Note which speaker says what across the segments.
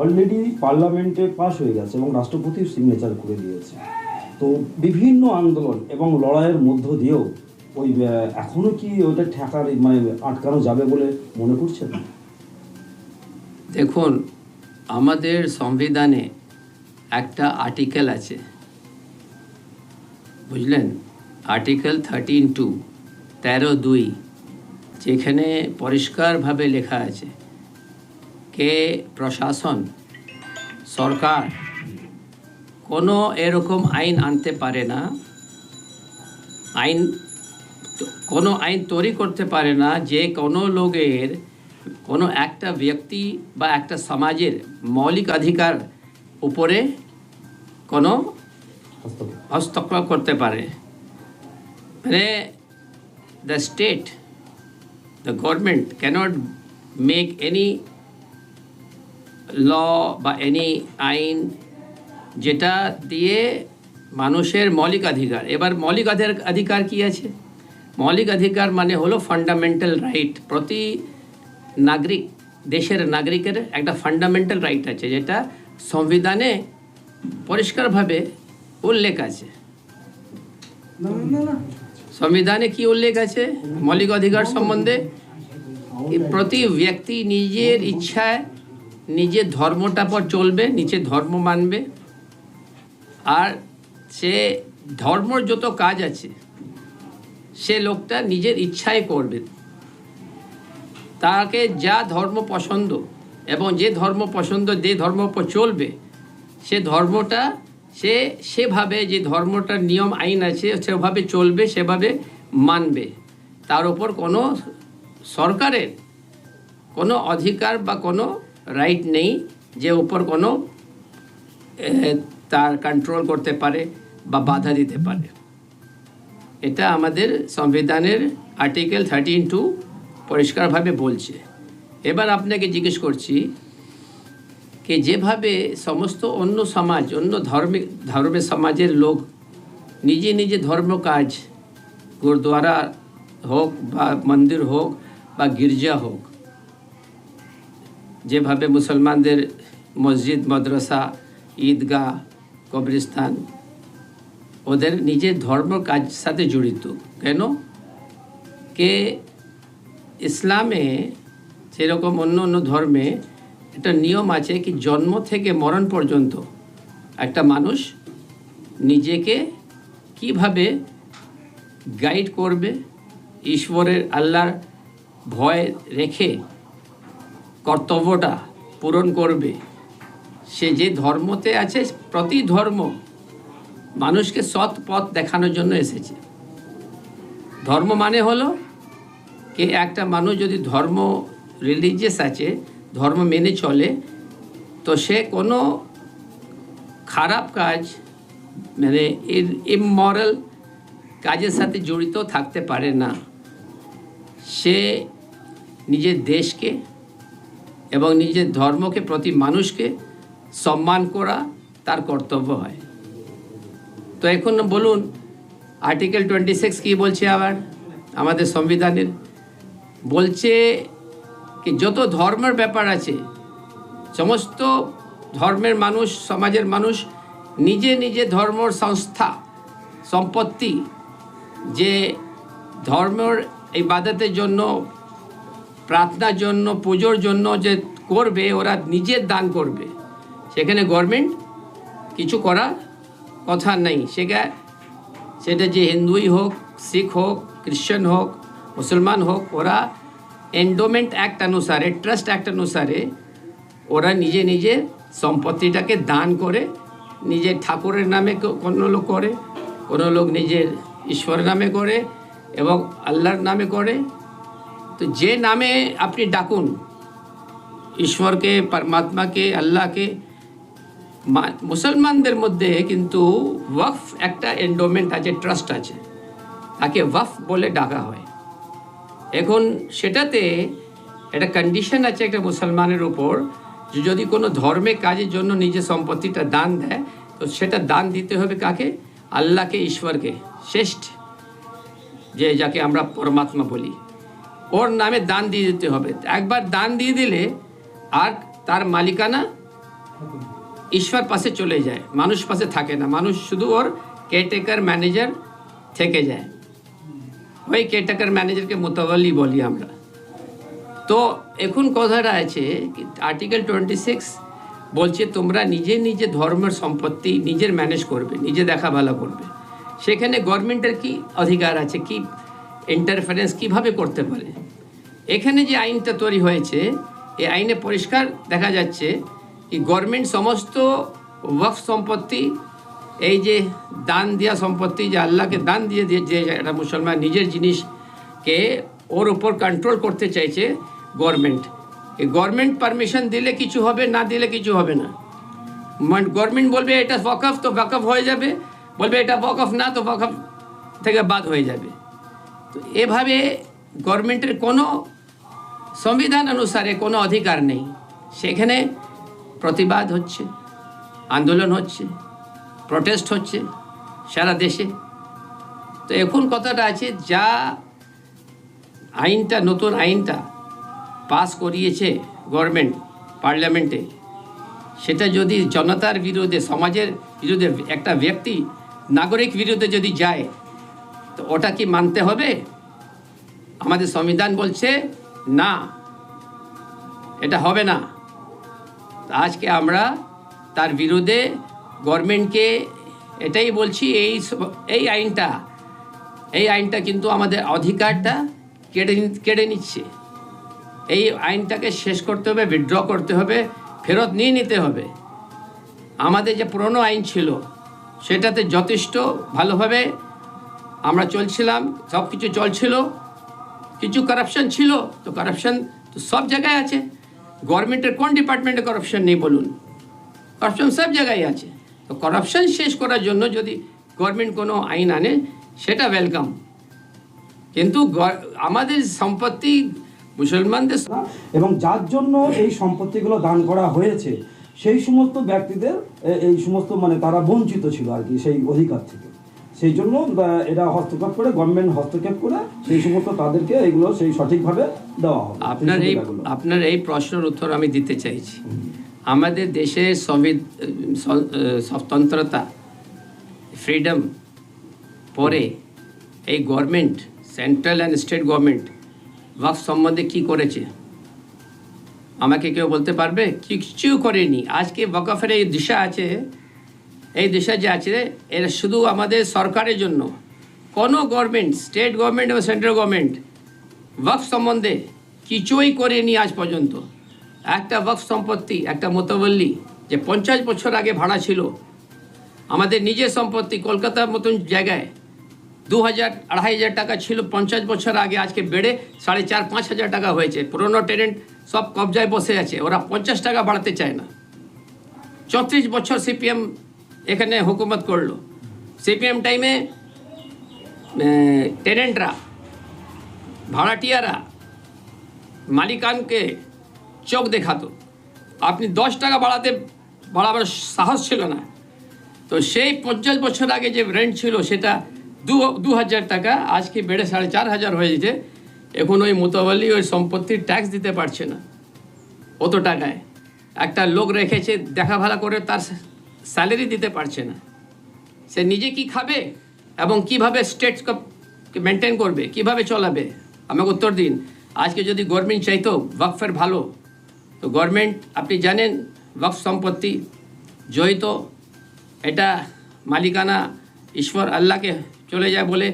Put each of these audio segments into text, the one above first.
Speaker 1: Already পার্লামেন্টে পাশ হয়ে গেছে এবং রাষ্ট্রপতির সিগনেচার করে দিয়েছে। তো বিভিন্ন আন্দোলন এবং লড়াইয়ের মধ্য দিয়েও ওই এখনও কি ওইটা ঠেকার মানে আটকানো যাবে বলে মনে করছেন?
Speaker 2: দেখুন, আমাদের সংবিধানে একটা আর্টিকেল আছে। বুঝলেন? আর্টিকেল থার্টিন টু তেরো দুই, যেখানে পরিষ্কারভাবে লেখা আছে। কে প্রশাসন? সরকার। কোনো এরকম আইন আনতে পারে না। আইন কোনো আইন তৈরি করতে পারে না যে কোনো লোকের, কোনো একটা ব্যক্তি বা একটা সমাজের মৌলিক অধিকার উপরে কোনো
Speaker 1: হস্তক্ষেপ
Speaker 2: করতে পারে। মানে the state the government cannot make any law বা এনি আইন যেটা দিয়ে মানুষের মৌলিক অধিকার। এবার মৌলিক অধিকার কি আছে? মৌলিক অধিকার মানে হলো ফান্ডামেন্টাল রাইট প্রতি নাগরিক, দেশের নাগরিকের একটা ফান্ডামেন্টাল রাইট আছে, যেটা সংবিধানে পরিষ্কারভাবে উল্লেখ আছে। সংবিধানে কি উল্লেখ আছে? মৌলিক অধিকার সম্বন্ধে? প্রতি ব্যক্তি নিজের ইচ্ছায় নিজের ধর্মটা পর চলবে নিজের ধর্ম মানবে। আর সে ধর্মর যত কাজ আছে, সে লোকটা নিজের ইচ্ছায় করবে। তাকে যা ধর্ম পছন্দ এবং যে ধর্ম পছন্দ, যে ধর্ম পর চলবে, সে ধর্মটা, সে সেভাবে যে ধর্মটার নিয়ম, আইন আছে, সেভাবে চলবে, সেভাবে মানবে। তার উপর কোনো সরকারের কোনো অধিকার বা কোনো রাইট নেই যে উপর কোনো তার কন্ট্রোল করতে পারে বা বাধা দিতে পারে। এটা আমাদের সংবিধানের আর্টিকেল থার্টিন টু পরিষ্কারভাবে বলছে। এবার আপনাকে জিজ্ঞেস করছি যে যেভাবে সমস্ত অন্য সমাজ, অন্য ধর্মিক ধর্মের সমাজের লোক নিজে নিজে ধর্ম কাজ, গুরুদ্বারা হোক বা মন্দির হোক বা গির্জা হোক যেভাবে মুসলমানদের মসজিদ, মাদ্রাসা, ঈদগাহ, কবরস্থান, ওদের নিজের ধর্ম কাজ সাথে জড়িত। কেন? কে ইসলামে সেরকম অন্য অন্য ধর্মে একটা নিয়ম আছে কি, জন্ম থেকে মরণ পর্যন্ত একটা মানুষ নিজেকে কীভাবে গাইড করবে, ঈশ্বরের আল্লাহর ভয় রেখে কর্তব্যটা পূরণ করবে। সে যে ধর্মতে আছে, প্রতি ধর্ম মানুষকে সৎ পথ দেখানোর জন্য এসেছে। ধর্ম মানে হলো কি একটা মানুষ যদি ধর্ম রিলিজিয়াস আছে, ধর্ম মেনে চলে, তো সে কোনো খারাপ কাজ মানে ইমমরাল কাজের সাথে জড়িত থাকতে পারে না। সে নিজের দেশকে এবং নিজের ধর্মকে প্রতি মানুষকে সম্মান করা তার কর্তব্য হয়। তো এখন বলুন আর্টিকেল টোয়েন্টি সিক্স কী বলছে আবার? আমাদের সংবিধানের। বলছে কি, যত ধর্মের ব্যাপার আছে, সমস্ত ধর্মের মানুষ, সমাজের মানুষ, নিজে নিজে ধর্মর সংস্থা, সম্পত্তি, যে ধর্মের ইবাদতের জন্য প্রার্থনার জন্য, পুজোর জন্য যে করবে, ওরা নিজের দান করবে। সেখানে গভর্নমেন্ট কিছু করার কথা নেই। সেটা সেটা যে হিন্দুই হোক, শিখ হোক, খ্রিশ্চান হোক, মুসলমান হোক, ওরা এন্ডোমেন্ট অ্যাক্ট অনুসারে ট্রাস্ট অ্যাক্ট অনুসারে ওরা নিজে নিজে সম্পত্তিটাকে দান করে, নিজের ঠাকুরের নামে কোনো লোক করে, কোনো লোক নিজের ঈশ্বরের নামে করে এবং আল্লাহর নামে করে। তো যে নামে আপনি ডাকুন, ঈশ্বরকে, পরমাত্মাকে, আল্লাহকে মুসলমানদের মধ্যে কিন্তু ওয়াকফ একটা এন্ডোমেন্ট আছে ট্রাস্ট আছে। তাকে ওয়াকফ বলে ডাকা হয়। এখন সেটাতে একটা কন্ডিশন আছে একটা মুসলমানের উপর যে যদি কোনো ধর্মে কাজের জন্য নিজের সম্পত্তিটা দান দেয়, তো সেটা দান দিতে হবে কাকে? আল্লাহকে, ঈশ্বরকে। শ্রেষ্ঠ, যে যাকে আমরা পরমাত্মা বলি। ওর নামে দান দিয়ে দিতে হবে। একবার দান দিয়ে দিলে আর তার মালিকানা ঈশ্বর পাশে চলে যায়, মানুষ পাশে থাকে না। মানুষ শুধু ওর কেয়ারটেকার ম্যানেজার থেকে যায়। ওই কেয়ারটেকার ম্যানেজারকে মোতাবলি বলি আমরা। তো এখন কথাটা আছে আর্টিকেল টোয়েন্টি সিক্স বলছে, তোমরা নিজে নিজে ধর্মের সম্পত্তি নিজের ম্যানেজ করবে, নিজে দেখা ভালো করবে। সেখানে গভর্নমেন্টের কি অধিকার আছে? কি ইন্টারফারেন্স কীভাবে করতে পারে? এখানে যে আইনটা তৈরি হয়েছে এই আইনে পরিষ্কার দেখা যাচ্ছে কি গভর্নমেন্ট সমস্ত ওয়াকফ সম্পত্তি, এই যে দান দেওয়া সম্পত্তি, যে আল্লাহকে দান দিয়ে দিয়ে যে একটা মুসলমান নিজের জিনিসকে ওর উপর কন্ট্রোল করতে চাইছে গভর্নমেন্ট এই গভর্নমেন্ট পারমিশন দিলে কিছু হবে, না দিলে কিছু হবে না। গভর্নমেন্ট বলবে এটা ওয়াকফ তো ওয়াকফ হয়ে যাবে। বলবে এটা ওয়াকফ না তো ওয়াকফ থেকে বাদ হয়ে যাবে। তো এভাবে গভর্নমেন্টের কোনো সংবিধান অনুসারে কোনো অধিকার নেই। সেখানে প্রতিবাদ হচ্ছে, আন্দোলন হচ্ছে প্রটেস্ট হচ্ছে সারা দেশে। তো এখন কথাটা আছে, যা আইনটা, নতুন আইনটা পাস করিয়েছে গভর্নমেন্ট, পার্লামেন্টে, সেটা যদি জনতার বিরুদ্ধে, সমাজের বিরুদ্ধে একটা ব্যক্তি, নাগরিক বিরুদ্ধে যদি যায় তো ওটা কি মানতে হবে? আমাদের সংবিধান বলছে, না, এটা হবে না। আজকে আমরা তার বিরুদ্ধে গভর্নমেন্টকে এটাই বলছি, এই এই আইনটা এই আইনটা কিন্তু আমাদের অধিকারটা কেড়ে কেড়ে নিচ্ছে। এই আইনটাকে শেষ করতে হবে উইথড্র করতে হবে, ফেরত নিয়ে নিতে হবে। আমাদের যে পুরনো আইন ছিল, সেটাতে যথেষ্ট ভালোভাবে আমরা চলছিলাম সব কিছু চলছিল, কিছু কারাপশন ছিল, তো কারাপশন তো সব জায়গায় আছে। গভর্নমেন্টের কোন ডিপার্টমেন্টে কারাপশন নেই বলুন? কারাপশন সব জায়গায় আছে। তো কারাপশন শেষ করার জন্য যদি গভর্নমেন্ট কোনো আইন আনে, সেটা ওয়েলকাম কিন্তু আমাদের সম্পত্তি মুসলমানদের
Speaker 1: এবং যার জন্য এই সম্পত্তিগুলো দান করা হয়েছে, সেই সমস্ত ব্যক্তিদের এই সমস্ত মানে তারা বঞ্চিত ছিল আর কি, সেই অধিকার থেকে। সেই জন্য এরা হস্তক্ষেপ করে গভর্নমেন্ট হস্তক্ষেপ করে সেই সমস্ত তাদেরকে এগুলো সেই সঠিকভাবে দেওয়া হবে।
Speaker 2: আপনার এই আপনার এই প্রশ্নের উত্তর আমি দিতে চাইছি। আমাদের দেশের সংবিধ স্বতন্ত্রতা ফ্রিডম পরে এই government central and state government Waqf সম্বন্ধে কি করেছে? আমাকে কেউ বলতে পারবে? কিছু করেনি। আজকে ওয়াকফের এই দিশা আছে এই দেশে যে আছে এটা শুধু আমাদের সরকারের জন্য। কোনো গভর্নমেন্ট স্টেট গভর্নমেন্ট এবং সেন্ট্রাল গভর্নমেন্ট ওয়াকফ সম্বন্ধে কিছুই করেনি আজ পর্যন্ত। একটা ওয়াকফ সম্পত্তি, একটা মোতাবল্লি যে পঞ্চাশ বছর আগে ভাড়া ছিল, আমাদের নিজের সম্পত্তি কলকাতার মতন জায়গায় দু হাজার আড়াই হাজার টাকা ছিল, পঞ্চাশ বছর আগে আজকে বেড়ে সাড়ে চার, পাঁচ হাজার টাকা হয়েছে। পুরনো টেনেন্ট সব কবজায় বসে আছে, ওরা পঞ্চাশ টাকা বাড়াতে চায় না। চৌত্রিশ বছর সিপিএম এখানে হুকুমত করল। সিপিএম টাইমে টেনেন্টরা ভাড়াটিয়ারা মালিকানকে চোখ দেখাতো। আপনি দশ টাকা বাড়াতে, বাড়াবার সাহস ছিল না। তো সেই পঞ্চাশ বছর আগে যে রেন্ট ছিল, সেটা দু দু হাজার টাকা আজকে বেড়ে সাড়ে চার হাজার হয়ে যেতে এখন ওই মোতাবলি ওই সম্পত্তির ট্যাক্স দিতে পারছে না। অত টাকায়। একটা লোক রেখেছে, দেখা ভালো করে তার স্যালারি দিতে পারছে না। সে নিজে কি খাবে এবং কীভাবে স্টেট মেনটেন করবে, কীভাবে চলাবে? আমাকে উত্তর দিন। আজকে যদি গভর্নমেন্ট চাইতো ওয়াকফের ভালো, তো গভর্নমেন্ট, আপনি জানেন, ওয়াকফ সম্পত্তি জয়িত। এটা মালিকানা ঈশ্বর আল্লাহকে চলে যায় বলে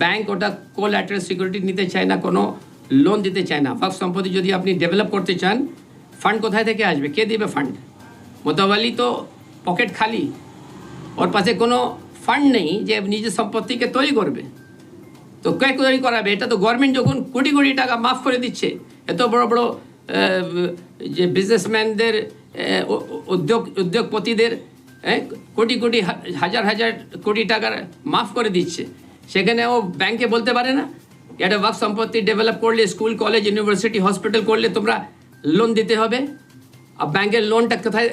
Speaker 2: ব্যাংক ওটা কোল্যাটারাল সিকিউরিটি নিতে চায় না, কোনো লোন দিতে চায় না। ওয়াকফ সম্পত্তি যদি আপনি ডেভেলপ করতে চান, ফান্ড কোথায় থেকে আসবে? কে দিবে ফান্ড? মোতাবালি তো পকেট খালি, ওর পাশে কোনো ফান্ড নেই যে নিজের সম্পত্তিকে তৈরি করবে। তো কে তৈরি করাবে? এটা তো গভর্নমেন্ট যখন কোটি কোটি টাকা মাফ করে দিচ্ছে, এত বড় বড় যে বিজনেসম্যানদের উদ্যোগ, উদ্যোগপতিদের কোটি কোটি হাজার হাজার কোটি টাকার মাফ করে দিচ্ছে। সেখানে ও ব্যাংকে বলতে পারে না, এটা ওয়াক সম্পত্তি ডেভেলপ করলে স্কুল কলেজ ইউনিভার্সিটি হসপিটাল করলে তোমরা লোন দিতে হবে। আর ব্যাংকের লোনটা কোথায়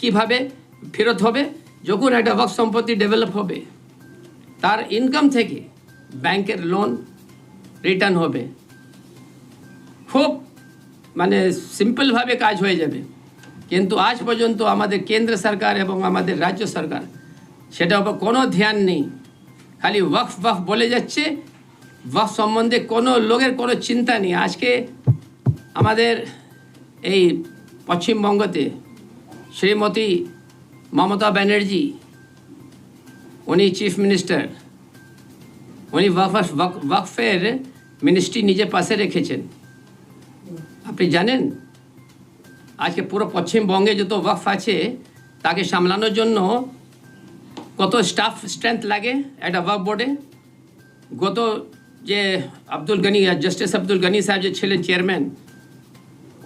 Speaker 2: কীভাবে ফেরত হবে যখন একটা ওয়াক সম্পত্তি ডেভেলপ হবে। তার ইনকাম থেকে ব্যাংকের লোন রিটার্ন হবে। খুব মানে সিম্পলভাবে কাজ হয়ে যাবে। কিন্তু আজ পর্যন্ত আমাদের কেন্দ্র সরকার এবং আমাদের রাজ্য সরকার সেটার উপর কোনো ধ্যান নেই। খালি ওয়াকফ ওয়াকফ বলে যাচ্ছে। ওয়াকফ সম্বন্ধে কোনো লোকের কোনো চিন্তা নেই। আজকে আমাদের এই পশ্চিমবঙ্গতে শ্রীমতী মমতা ব্যানার্জি, উনি চিফ মিনিস্টার উনি ওয়াকফ ওয়াকফের মিনিস্ট্রি নিজের পাশে রেখেছেন। আপনি জানেন, আজকে পুরো পশ্চিমবঙ্গে যত ওয়াকফ আছে, তাকে সামলানোর জন্য কত স্টাফ স্ট্রেংথ লাগে একটা ওয়াক বোর্ডে গত যে আব্দুল গনি জাস্টিস আব্দুল গনি সাহেব যে ছিলেন চেয়ারম্যান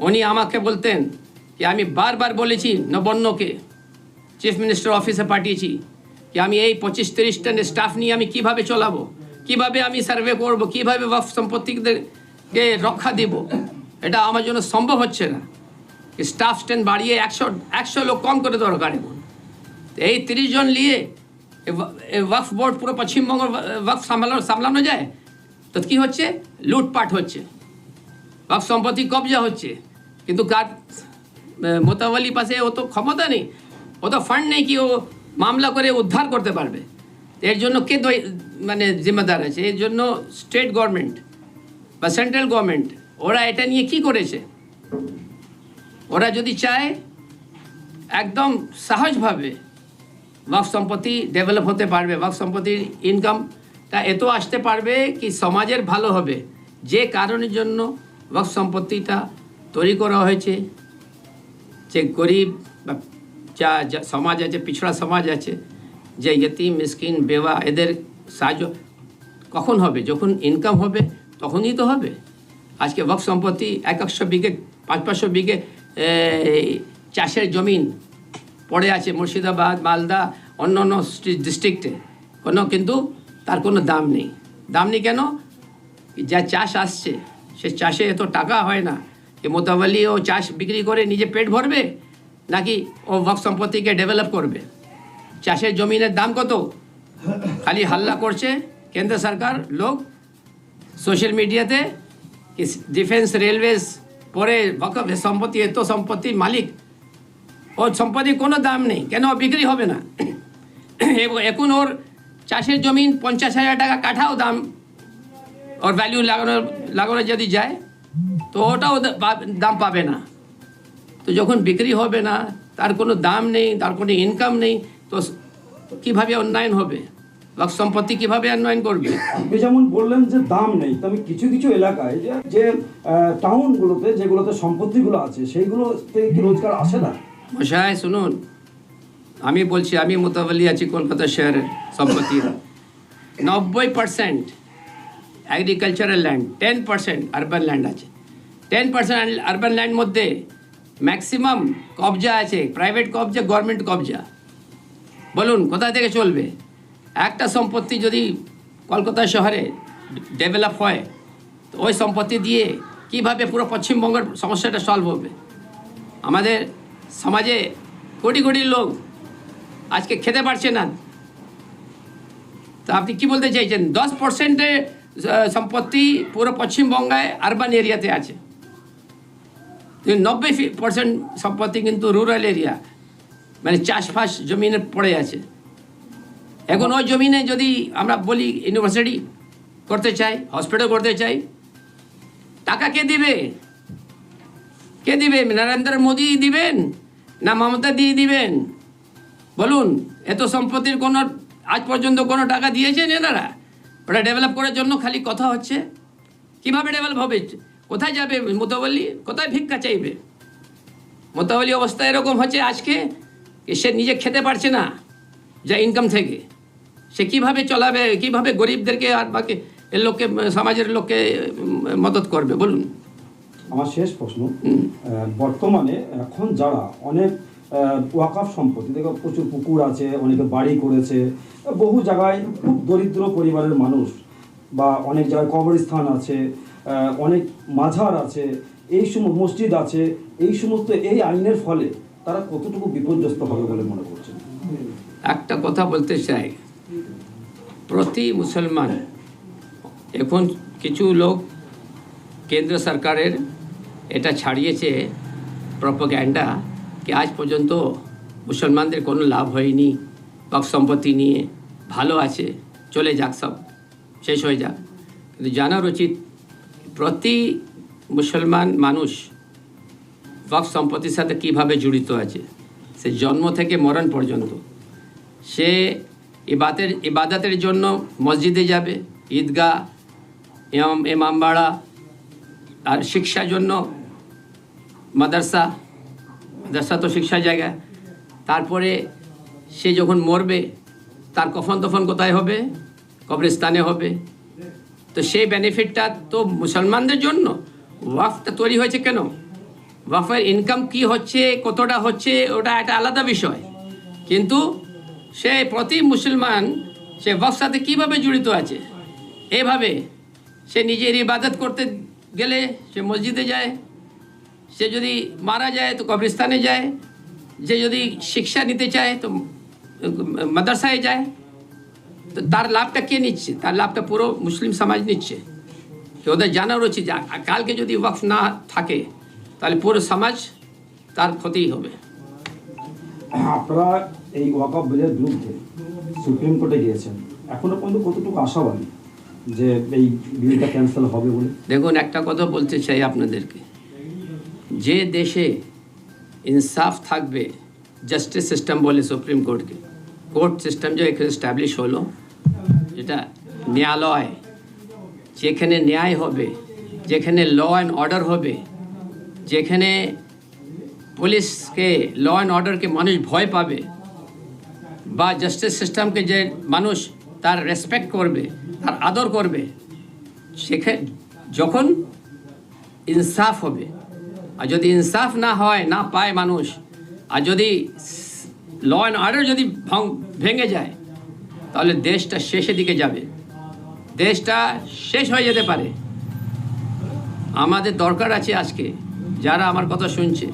Speaker 2: উনি আমাকে বলতেন যে, আমি বারবার বলেছি নবন্নকে চিফ মিনিস্টার অফিসে পাঠিয়েছি যে আমি এই পঁচিশ তিরিশ টন স্টাফ নিয়ে আমি কীভাবে চলাবো? কীভাবে আমি সার্ভে করব? কীভাবে ওয়াকফ সম্পত্তিকে রক্ষা দেব? এটা আমার জন্য সম্ভব হচ্ছে না। স্টাফ স্ট্রেন্থ বাড়িয়ে একশো একশো লোক কম করে দরকার এখন এই তিরিশ জন নিয়ে ওয়াকফ বোর্ড পুরো পশ্চিমবঙ্গ ওয়াকফ সামলানো সামলানো যায়? তো কী হচ্ছে? লুটপাট হচ্ছে। ওয়াকফ সম্পত্তি কবজা হচ্ছে। কিন্তু কার মোতাবলি পাশে ও তো ক্ষমতা নেই। ও তো ফান্ড নেই কি ও মামলা করে উদ্ধার করতে পারবে। এর জন্য কে মানে জিম্মেদার আছে? এর জন্য স্টেট গভর্নমেন্ট বা সেন্ট্রাল গভর্নমেন্ট ওরা এটা নিয়ে কি করেছে? ওরা যদি চায়, একদম সহজভাবে ওয়াক সম্পত্তি ডেভেলপ হতে পারবে ওয়াক সম্পত্তির ইনকামটা এত আসতে পারবে কি সমাজের ভালো হবে। যে কারণের জন্য ওয়াক সম্পত্তিটা তৈরি করা হয়েছে। যে গরিব যা সমাজ আছে পিছড়া সমাজ আছে, যে ইয়তিম, মিসকিন, বেওয়া, এদের সাহায্য কখন হবে? যখন ইনকাম হবে, তখনই তো হবে। আজকে ওয়াক সম্পত্তি এক একশো বিঘে, পাঁচ পাঁচশো বিঘে চাষের জমিন পড়ে আছে মুর্শিদাবাদ, মালদা, অন্য অন্য ডিস্ট্রিক্টে কোনো কিন্তু তার কোনো দাম নেই। দাম নেই কেন? যা চাষ আসছে, সে চাষে এত টাকা হয় না। যে মোতাবলি ও চাষ বিক্রি করে নিজে পেট ভরবে? নাকি ও ওয়াক সম্পত্তিকে ডেভেলপ করবে? চাষের জমিনের দাম কত? খালি হাল্লা করছে কেন্দ্র সরকার, লোক? সোশ্যাল মিডিয়াতে ডিফেন্স রেলওয়েজ পরে সম্পত্তি, এত সম্পত্তির মালিক? ওর সম্পত্তির কোনো দাম নেই, কেন বিক্রি হবে না? এখন ওর চাষের জমিন পঞ্চাশ হাজার টাকা কাঠাও দাম, ওর ভ্যালু লাগানো লাগানো যদি যায়, তো ওটাও দাম পাবে না। তো যখন বিক্রি হবে না তার কোনো দাম নেই তার কোনো ইনকাম নেই তো কীভাবে উন্নয়ন হবে? বা সম্পত্তি কীভাবে উন্নয়ন করবে?
Speaker 1: আপনি যেমন বললেন যে দাম নেই তবে কিছু কিছু এলাকায় যে যে টাউনগুলোতে যেগুলোতে সম্পত্তিগুলো আছে সেইগুলোতে কি রোজগার আসে না?
Speaker 2: মশাই শুনুন। আমি বলছি আমি মোতাবলি আছি কলকাতা শহরের সম্পত্তির নব্বই percent agricultural land ten percent urban land আছে। টেন পার্সেন্ট আরবান ল্যান্ড মধ্যে ম্যাক্সিমাম কবজা আছে প্রাইভেট কবজা গভর্নমেন্ট কবজা। বলুন, কোথা থেকে চলবে? একটা সম্পত্তি যদি কলকাতা শহরে ডেভেলপ হয়, তো ওই সম্পত্তি দিয়ে কীভাবে পুরো পশ্চিমবঙ্গের সমস্যাটা সলভ হবে? আমাদের সমাজে কোটি কোটি লোক আজকে খেতে পারছে না। তা আপনি কি বলতে চাইছেন? দশ পার্সেন্টের সম্পত্তি পুরো পশ্চিমবঙ্গায় আরবান এরিয়াতে আছে। নব্বই পার্সেন্ট সম্পত্তি কিন্তু রুরাল এরিয়া মানে চাষবাস জমিনে পড়ে আছে। এখন ওই জমিনে যদি আমরা বলি ইউনিভার্সিটি করতে চাই হসপিটাল করতে চাই, টাকা কে দিবে? কে দিবে? নরেন্দ্র মোদী দিবেন না মমতা দিয়ে দিবেন? বলুন, এত সম্পত্তির কোনো, আজ পর্যন্ত কোনো টাকা দিয়েছেন এনারা? ওটা ডেভেলপ করার জন্য খালি কথা হচ্ছে। কীভাবে ডেভেলপ হবে? কোথায় যাবে মোতাবলি কোথায় ভিক্ষা চাইবে? মোতাবলি অবস্থা এরকম হচ্ছে আজকে সে নিজে খেতে পারছে না যা ইনকাম থেকে। সে কীভাবে চলাবে কীভাবে গরিবদেরকে আর বাকি এর লোককে সমাজের লোককে মদত করবে? বলুন।
Speaker 1: আমার শেষ প্রশ্ন। বর্তমানে এখন যারা অনেক ওয়াকাফ সম্পত্তি দেখো প্রচুর পুকুর আছে অনেকে বাড়ি করেছে বহু জায়গায় খুব দরিদ্র পরিবারের মানুষ বা অনেক জায়গায় কবরস্থান আছে অনেক মাঝার আছে, এই সম, মসজিদ আছে, এই সমস্ত এই আইনের ফলে তারা কতটুকু বিপর্যস্ত হবে বলে মনে করছেন?
Speaker 2: একটা কথা বলতে চাই। প্রতি মুসলমান, এখন কিছু লোক কেন্দ্র সরকারের এটা ছাড়িয়েছে প্রপোগ্যান্ডা কি আজ পর্যন্ত মুসলমানদের কোনো লাভ হয়নি, বাক সম্পত্তি নিয়ে ভালো আছে, চলে যাক সব, শেষ হয়ে যাক। কিন্তু জানার উচিত প্রতি মুসলমান মানুষ ওয়াক সম্পত্তির সাথে কীভাবে জড়িত আছে? সে জন্ম থেকে মরণ পর্যন্ত। সে ইবাতের, ইবাদতের জন্য মসজিদে যাবে, ঈদগাহ এম এমামবাড়া আর শিক্ষার জন্য মাদ্রাসা মাদ্রাসা তো শিক্ষার জায়গা। তারপরে সে যখন মরবে, তার কফন তফন কোথায় হবে? কবরস্থানে হবে। তো সেই বেনিফিটটা তো মুসলমানদের জন্য? ওয়াফটা তৈরি হয়েছে কেন? ওয়াফের ইনকাম কি হচ্ছে? কতটা হচ্ছে? ওটা একটা আলাদা বিষয়। কিন্তু সে প্রতি মুসলমান সে ওয়াফ সাথে কীভাবে জড়িত আছে? এভাবে সে নিজের ইবাদত করতে গেলে সে মসজিদে যায়, সে যদি মারা যায় তো কবরস্থানে যায় যে যদি শিক্ষা নিতে চায় তো মাদ্রাসায় যায় তো তার লাভটা কে নিচ্ছে? তার লাভটা পুরো মুসলিম সমাজ নিচ্ছে। তো ওদের জানা রয়েছে যে কালকে যদি ওয়াকফ না থাকে তাহলে পুরো সমাজ তার ক্ষতিই হবে।
Speaker 1: আপনারা এই ওয়াকআপ বিলের বিরুদ্ধে সুপ্রিম কোর্টে গিয়েছেন। এখনও পর্যন্ত কতটুকু আশাবাদী যে এই বিলটা ক্যান্সেল হবে বলে?
Speaker 2: দেখুন একটা কথা বলতে চাই আপনাদেরকে। যে দেশে ইনসাফ থাকবে জাস্টিস সিস্টেম বলে সুপ্রিম কোর্টকে। কোর্ট সিস্টেম যে এখানে স্ট্যাবলিশ হলো, যেটা ন্যায়ালয়, যেখানে ন্যায় হবে, যেখানে ল অ্যান্ড অর্ডার হবে, যেখানে পুলিশকে ল অ্যান্ড অর্ডারকে মানুষ ভয় পাবে, বা জাস্টিস সিস্টেমকে যে মানুষ তার রেসপেক্ট করবে, তার আদর করবে, সেখানে, যখন ইনসাফ হবে। আর যদি ইনসাফ না হয়, না পায় মানুষ, আর যদি ল অ্যান্ড অর্ডার যদি ভেঙে যায়, তাহলে দেশটা শেষের দিকে যাবে। দেশটা শেষ হয়ে যেতে পারে। আমাদের দরকার আছে আজকে, যারা আমার কথা শুনছে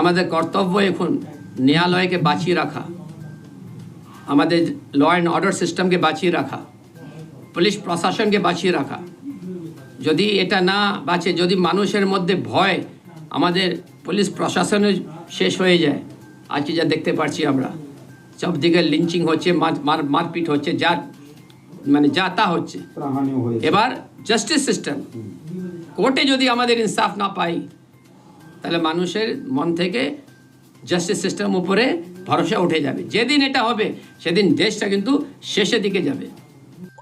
Speaker 2: আমাদের কর্তব্য এখন ন্যায়ালয়কে বাঁচিয়ে রাখা, আমাদের ল অ্যান্ড অর্ডার সিস্টেমকে বাঁচিয়ে রাখা, পুলিশ প্রশাসনকে বাঁচিয়ে রাখা। যদি এটা না বাঁচে, যদি মানুষের মধ্যে ভয় আমাদের পুলিশ প্রশাসনের শেষ হয়ে যায় আজকে যা দেখতে পাচ্ছি আমরা। সব দিকে লিঞ্চিং হচ্ছে মার- মার মারপিট হচ্ছে যা মানে যা তা হচ্ছে। এবার জাস্টিস সিস্টেম কোর্টে যদি আমাদের ইনসাফ না পাই তাহলে মানুষের মন থেকে জাস্টিস সিস্টেম উপরে ভরসা উঠে যাবে। যেদিন এটা হবে সেদিন দেশটা কিন্তু শেষের দিকে যাবে।